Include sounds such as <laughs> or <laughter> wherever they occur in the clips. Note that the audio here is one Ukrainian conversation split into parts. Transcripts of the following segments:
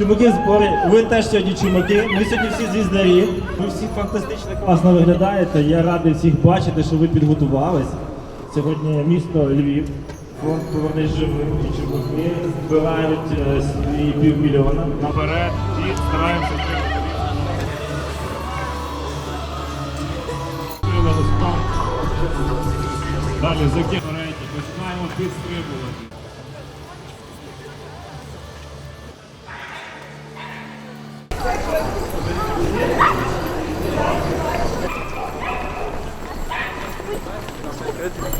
Чумаки в зборі, ви теж сьогодні чумаки. Ми сьогодні всі звіздарі. Ви всі фантастично класно виглядаєте. Я радий всіх бачити, що ви підготувались. Сьогодні місто Львів. Фонд повернись живим і чумаки збирають е, свої півмільйона. наперед і стараємося Далі закинуті, починаємо підстрибувати. Good.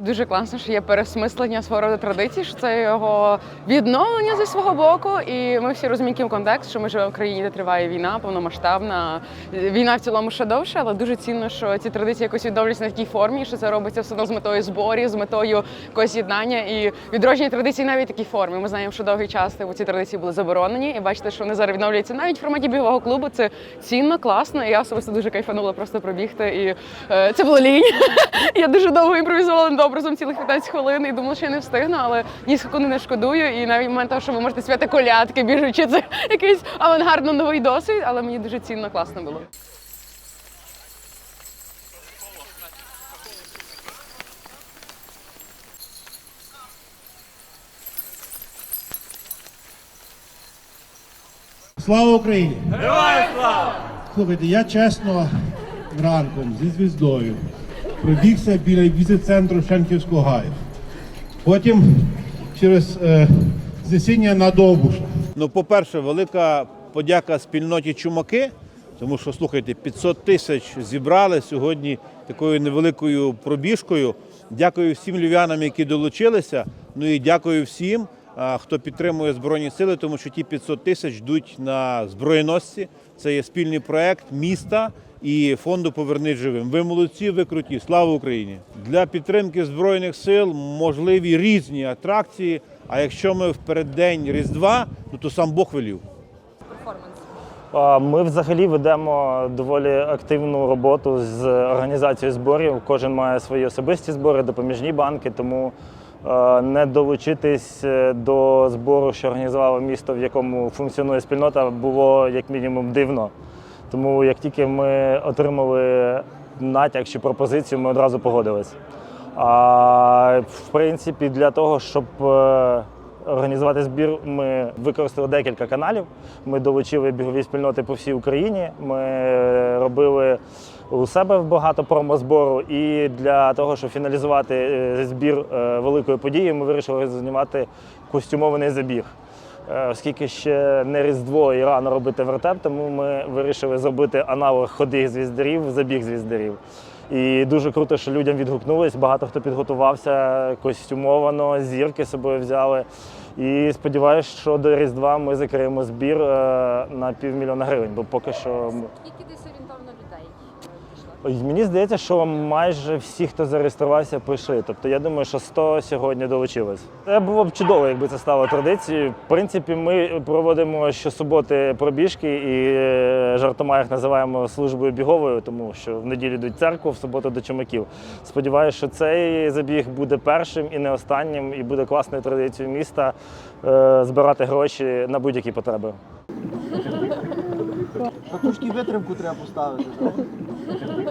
Дуже класно, що є пересмислення свого роду традицій, що це його відновлення зі свого боку. І ми всі розуміємо контекст, що ми живемо в країні, де триває війна, повномасштабна. Війна в цілому ще довше, але дуже цінно, що ці традиції якось відновлюються на такій формі, що це робиться все одно з метою зборів, з метою якогось єднання і відродження традицій навіть в такій формі. Ми знаємо, що довгий час типу, ці традиції були заборонені, і бачите, що вони зараз відновлюються навіть в форматі бігового клубу. Це цінно, класно. І я особисто дуже кайфанула просто пробігти. І е, це було лінь. <laughs> Я дуже довго імпровізувала образом цілих 15 хвилин і думала, що я не встигну, але ні секунди не шкодую. І навіть момент того, що ви можете святи колядки, біжучи, це якийсь авангардно новий досвід, але мені дуже цінно, класно було. Слава Україні! Героям слава! Слухайте, я чесно ранком зі звіздою пробігся біля віце-центру Шенківського гаю. Потім через е, знесіння на Довбуша. Ну, по-перше, велика подяка спільноті Чумаки, тому що слухайте, 500 тисяч зібрали сьогодні такою невеликою пробіжкою. Дякую всім львів'янам, які долучилися. Ну і дякую всім, хто підтримує Збройні Сили, тому що ті 500 тисяч йдуть на зброєносці. Це є спільний проект міста і фонду Повернись живим. Ви молодці, ви круті. Слава Україні! Для підтримки збройних сил можливі різні атракції. А якщо ми в переддень Різдва, ну то сам Бог велів. Ми взагалі ведемо доволі активну роботу з організацією зборів. Кожен має свої особисті збори, допоміжні банки, тому не долучитись е, до збору, що організувало місто, в якому функціонує спільнота, було як мінімум дивно. Тому як тільки ми отримали натяк чи пропозицію, ми одразу погодились. А в принципі, для того, щоб е, організувати збір, ми використали декілька каналів. Ми долучили бігові спільноти по всій Україні. Ми робили у себе багато промозбору. І для того, щоб фіналізувати е, збір е, великої події, ми вирішили знімати костюмований забіг. Е, Оскільки ще не Різдво і рано робити вертеп, тому ми вирішили зробити аналог ходи звіздарів, забіг звіздарів. І дуже круто, що людям відгукнулись. Багато хто підготувався костюмовано, зірки з собою взяли. І сподіваюся, що до Різдва ми закриємо збір е, на півмільйона гривень, бо поки що Скільки Мені здається, що майже всі, хто зареєструвався, прийшли. Тобто я думаю, що 100 сьогодні долучилось. Це було б чудово, якби це стало традицією. В принципі, ми проводимо щосуботи пробіжки і е, жартома їх називаємо службою біговою, тому що в неділю йдуть церкву, в суботу до чумаків. Сподіваюся, що цей забіг буде першим і не останнім, і буде класною традицією міста е, збирати гроші на будь-які потреби. Та трошки витримку треба поставити.